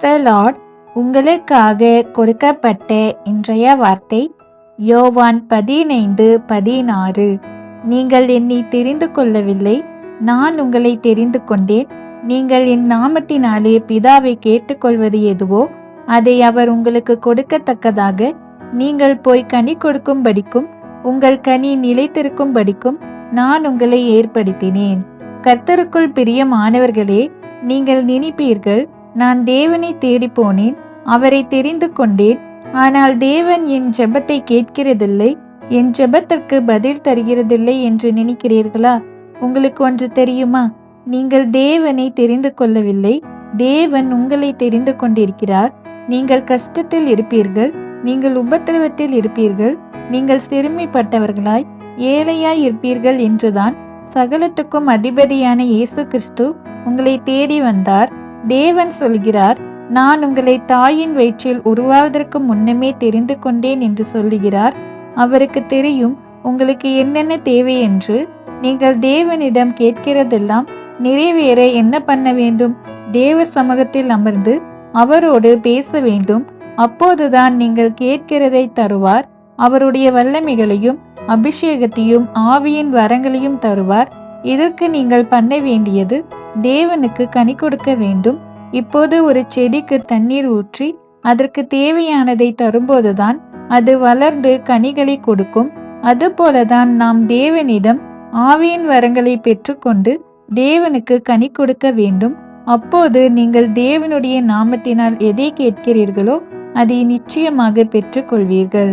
த Lord உங்களுக்காக கொடுக்கப்பட்ட இன்றைய வார்த்தை யோவான் பதினைந்து பதினாறு. நீங்கள் என்னை தெரிந்து கொள்ளவில்லை. நான் உங்களை தெரிந்து கொண்டேன். நீங்கள் என் நாமத்தினாலே பிதாவை கேட்டுக்கொள்வது எதுவோ அதை அவர் உங்களுக்கு கொடுக்கத்தக்கதாக நீங்கள் போய் கனி கொடுக்கும்படிக்கும் உங்கள் கனி நிலைத்திருக்கும்படிக்கும் நான் உங்களை ஏற்படுத்தினேன். கர்த்தருக்குள் பிரியமானவர்களே நீங்கள் நினைப்பீர்கள் நான் தேவனை தேடி போனேன் அவரை தெரிந்து கொண்டேன். ஆனால் தேவன் என் ஜெபத்தை கேட்கிறதில்லை என் ஜெபத்திற்கு பதில் தருகிறதில்லை என்று நினைக்கிறீர்களா? உங்களுக்கு ஒன்று தெரியுமா? நீங்கள் தேவனை தெரிந்து கொள்ளவில்லை தேவன் உங்களை தெரிந்து கொண்டிருக்கிறார். நீங்கள் கஷ்டத்தில் இருப்பீர்கள் நீங்கள் உபத்திரவத்தில் இருப்பீர்கள் நீங்கள் சிறுமைப்பட்டவர்களாய் ஏழையாய் இருப்பீர்கள் என்றுதான் சகலத்துக்கும் அதிபதியான இயேசு கிறிஸ்து உங்களை தேடி வந்தார். தேவன் சொல்கிறார் நான் உங்களை தாயின் வயிற்றில் உருவாவதற்கு முன்னமே தெரிந்து கொண்டேன் என்று சொல்லுகிறார். அவருக்கு தெரியும் உங்களுக்கு என்னென்ன தேவை என்று. நீங்கள் தேவனிடம் கேட்கிறதெல்லாம் நிறைவேற என்ன பண்ண வேண்டும்? தேவ சமூகத்தில் அமர்ந்து அவரோடு பேச வேண்டும். அப்போதுதான் நீங்கள் கேட்கிறதை தருவார். அவருடைய வல்லமைகளையும் அபிஷேகத்தையும் ஆவியின் வரங்களையும் தருவார். இதற்கு நீங்கள் பண்ண வேண்டியது தேவனுக்கு கனி கொடுக்க வேண்டும். இப்போது ஒரு செடிக்கு தண்ணீர் ஊற்றி அதற்கு தேவையானதை தரும்போதுதான் அது வளர்ந்து கனிகளை கொடுக்கும். அதுபோலதான் நாம் தேவனிடம் ஆவியின் வரங்களை பெற்றுக்கொண்டு தேவனுக்கு கனி கொடுக்க வேண்டும். அப்போது நீங்கள் தேவனுடைய நாமத்தினால் எதை கேட்கிறீர்களோ அதை நிச்சயமாக பெற்றுக்கொள்வீர்கள்.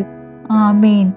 ஆமேன்.